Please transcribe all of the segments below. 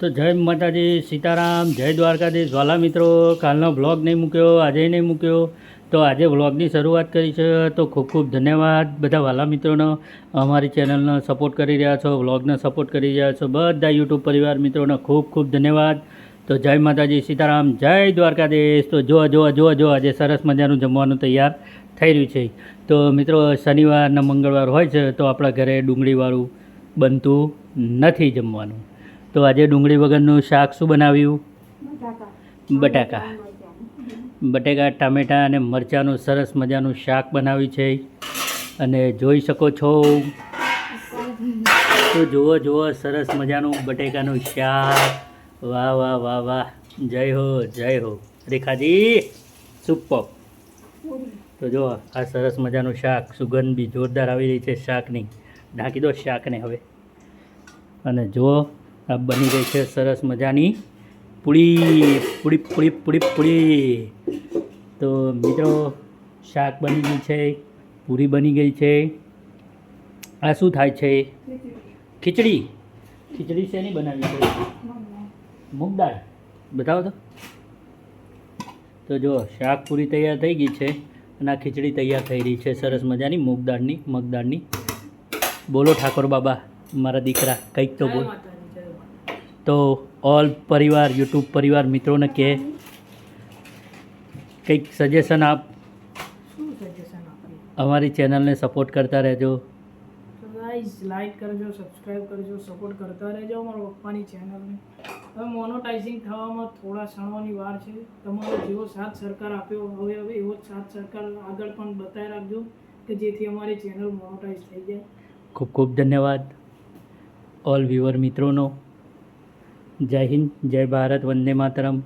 તો જય માતાજી, સીતારામ, જય દ્વારકાધીશ. વાલા મિત્રો, કાલનો વ્લોગ નહીં મૂક્યો, આજે નહીં મૂક્યો. તો આજે વ્લોગની શરૂઆત કરી છે. તો ખૂબ ખૂબ ધન્યવાદ બધા વાલા મિત્રોનો. અમારી ચેનલનો સપોર્ટ કરી રહ્યા છો વ્લોગનો સપોર્ટ કરી રહ્યા છો. બધા યુટ્યુબ પરિવાર મિત્રોનો ખૂબ ખૂબ ધન્યવાદ. તો જય માતાજી, સીતારામ, જય દ્વારકાધીશ. તો જો જો જોવા જો આજે સરસ મજાનું જમવાનું તૈયાર થઈ રહ્યું છે. તો મિત્રો શનિવાર ને મંગળવાર હોય છે, તો આપણા ઘરે ડુંગળીવાળું બનતું નથી જમવાનું. તો આજે ડુંગળી વગરનું શાક શું બનાવ્યું? બટાકા. બટેકા. ટામેટાં અને મરચાંનું સરસ મજાનું શાક બનાવ્યું છે. અને જોઈ શકો છો. તો જુઓ જુઓ સરસ મજાનું બટેકાનું શાક. વાહ વાહ વાહ વાહ. જય હો જય હો. રેખાજી સુપર તો જો આ સરસ મજાનું શાક. સુગંધ બી જોરદાર આવી રહી છે શાકની. ઢાંકી દો શાકને હવે. અને જુઓ આ બની ગઈ છે સરસ મજાની પૂરી પૂરી પૂરી પૂળી પૂળી તો મિત્રો, શાક બની ગયું છે, પૂરી બની ગઈ છે. આ શું થાય છે? ખીચડી. ખીચડી શેની બનાવી છે? મૂગ બતાવો તો. તો જો, શાક પૂરી તૈયાર થઈ ગઈ છે અને આ ખીચડી તૈયાર થઈ રહી છે. સરસ મજાની મૂગ દાળની, મગ દાળની. બોલો ઠાકોર બાબા, મારા દીકરા, કંઈક તો બોલ. તો ઓલ પરિવાર યુટ્યુબ પરિવાર મિત્રોને કહે કંઈક સજેશન આપ? શું સજેશન આપીએ અમારી ચેનલને સપોર્ટ કરતા રહેજો. લાઈક કરજો સબસ્ક્રાઈબ કરજો સપોર્ટ કરતા રહેજો અમારા પપ્પાની ચેનલને હવે મોનોટાઇઝિંગ થવામાં થોડા ક્ષણોની વાર છે. તમારો જેવો સાથ સરકાર આપ્યો હવે હવે એવો જ સાથ સરકાર આગળ પણ બતાવી રાખજો કે જેથી અમારી ચેનલ મોનોટાઇઝ થઈ જાય. ખૂબ ખૂબ ધન્યવાદ ઓલ વ્યુઅર મિત્રોનો. જય હિન્દ જય ભારત વંદે માતરમ.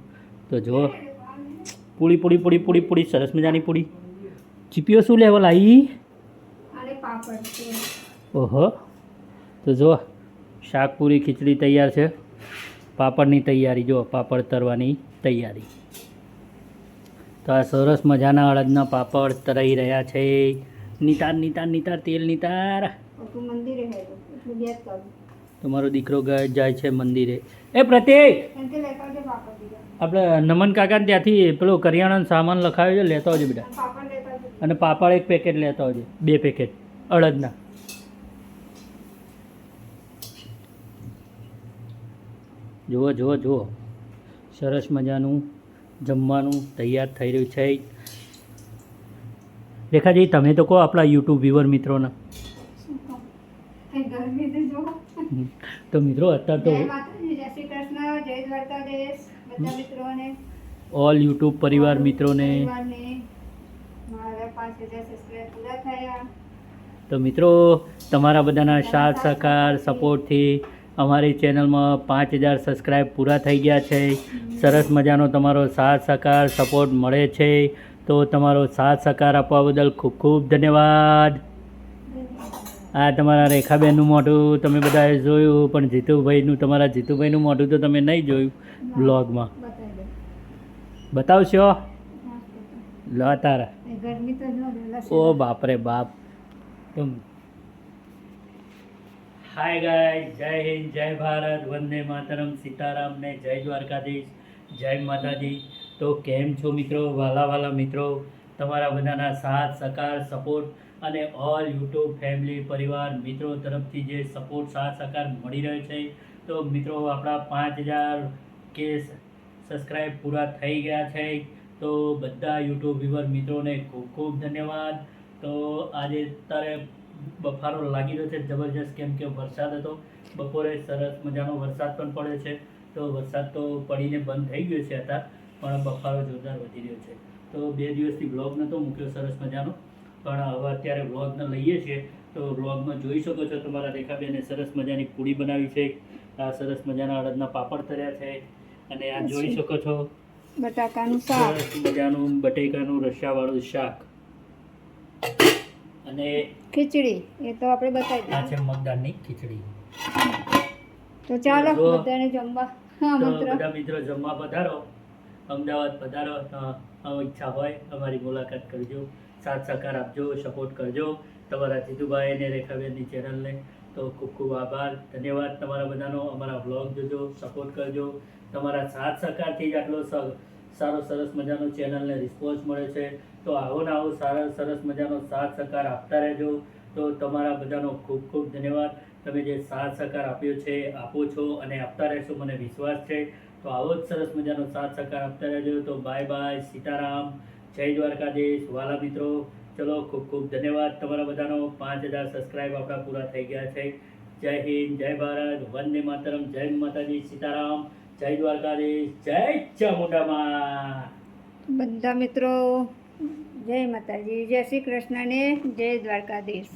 તો જો પૂરી પૂરી પૂરી પૂરી પૂરી સરસ મજાની પૂરી. ચીપીઓ શું લેવલ આવી ઓહો. તો જો શાક પૂરી ખીચડી તૈયાર છે. પાપડની તૈયારી જો પાપડ તરવાની તૈયારી. તો આ સરસ મજાના અડદના પાપડ તરાઈ રહ્યા છે. નિતાર નિતાર નિતાર તેલ નિતાર. મંદિરે તમારો દીકરો જાય છે મંદિરે. એ પ્રત્યેક આપણે નમન કાકાને ત્યાંથી પેલો કરિયાણાનો સામાન લખાવ્યો છે લેતો આવજો બેટા. અને પાપડ એક પેકેટ લેતો આવજો બે પેકેટ અડદના. જુઓ જુઓ જુઓ. સરસ મજાનું જમવાનું તૈયાર થઈ રહ્યું છે. રેખાજી તમે તો કહો આપણા યુટ્યુબ વ્યુઅર મિત્રોના. ગરમી તો મિત્રો અત્યારે તો જય શ્રી કૃષ્ણ જય દ્વારકાધીશ બધા મિત્રોને. ઓલ યુટ્યુબ પરિવાર મિત્રોને. મારા પાંચ હજાર સબસ્ક્રાઈબ પૂરા થયા. તો મિત્રો તમારા બધાના સાથ સહકાર સપોર્ટથી અમારી ચેનલમાં પાંચ હજાર સબસ્ક્રાઈબ પૂરા થઈ ગયા છે. સરસ મજાનો તમારો સાથ સહકાર સપોર્ટ મળે છે. તો તમારો સાથ સહકાર આપવા બદલ ખૂબ ખૂબ ધન્યવાદ. આ તમારા રેખાબેનનું મોઢું તમે બધાએ જોયું, પણ જીતુભાઈનું, તમારા જીતુભાઈનું મોઢું તો તમે નહીં જોયું બ્લોગમાં. બતાવશો? લો તારા. ઓ બાપરે બાપ. હાય ગાય જય હિન્દ, જય ભારત, વંદે માતરમ, સીતારામ ને જય દ્વારકાધીશ, જય માતાજી. તો કેમ છો મિત્રો? વાલા વાલા મિત્રો? તમારા બધાના સાથ, સહકાર સપોર્ટ અને ઓલ યુટ્યુબ ફેમિલી પરિવાર, મિત્રો તરફથી જે સપોર્ટ સાથ, સહકાર મળી રહ્યો છે. તો મિત્રો, આપણા પાંચ હજાર કે સબસ્ક્રાઈબ પૂરા થઈ ગયા છે. તો બધા યુટ્યુબ વ્યુઅર મિત્રોને ખૂબ ખૂબ ધન્યવાદ. તો આજે તારે બફારો લાગી રહ્યો છે, જબરજસ્ત કેમ કે વરસાદ હતો. બપોરે સરસ મજાનો વરસાદ પણ પડ્યો છે. તો વરસાદ તો પડીને બંધ થઈ ગયો છે અત્યારે, પણ બફારો જોરદાર વધી રહ્યો છે. તો બે દિવસથી બ્લોગ નહોતો મૂક્યો સરસ મજાનો. પણ હવે અત્યારે બ્લોગને લઈએ છીએ તો બ્લોગમાં જોઈ શકો છો તમારા રેખાબેને સરસ મજાની પૂડી બનાવી છે. આ સરસ મજાના અડદના પાપડ તર્યા છે. અને આ જોઈ શકો છો. બટાકાનું શાક. સરસ મજાનું બટેકાનું રસાવાળું શાક. અને ખીચડી એ તો આપણે બતાવી આ છે મગદાળની ખીચડી. તો ચાલો બધાને જમવા. બધા મિત્રો જમવા પધારો. અમદાવાદ પધારો ઈચ્છા હોય અમારી મુલાકાત કરજો. સાથ સહકાર આપજો સપોર્ટ કરજો. તમારા જીતુભાઈ અને રેખાબેનની ચેનલને તો ખૂબ ખૂબ આભાર. ધન્યવાદ તમારા બધાનો. અમારા બ્લોગ જોજો સપોર્ટ કરજો. તમારા સાથ સહકારથી જ આટલો સારો સરસ મજાનો ચેનલને રિસ્પોન્સ મળે છે. તો આવો ને આવો સારા સરસ મજાનો સાથ સહકાર આપતા રહેજો. તો તમારા બધાનો ખૂબ ખૂબ ધન્યવાદ. તમે જે સાથ સહકાર આપ્યો છે, આપો છો અને આપતા રહેશો, મને વિશ્વાસ છે. તો આવો જ સરસ મજાનો સાથ સહકાર આપતા રહેજો. તો બાય બાય સીતારામ જય દ્વારકાધીશ વાલા મિત્રો. ચલો ખૂબ ખૂબ ધન્યવાદ તમારા બધાનો. પાંચ હજાર સબસ્ક્રાઈબ આપણા પૂરા થઈ ગયા છે. જય હિન્દ જય ભારત. વંદે માતરમ. જય માતાજી સીતારામ. જય દ્વારકાધીશ. જય ચામુંડામાં બધા મિત્રો જય માતાજી. જય શ્રી કૃષ્ણને. જય દ્વારકાધીશ.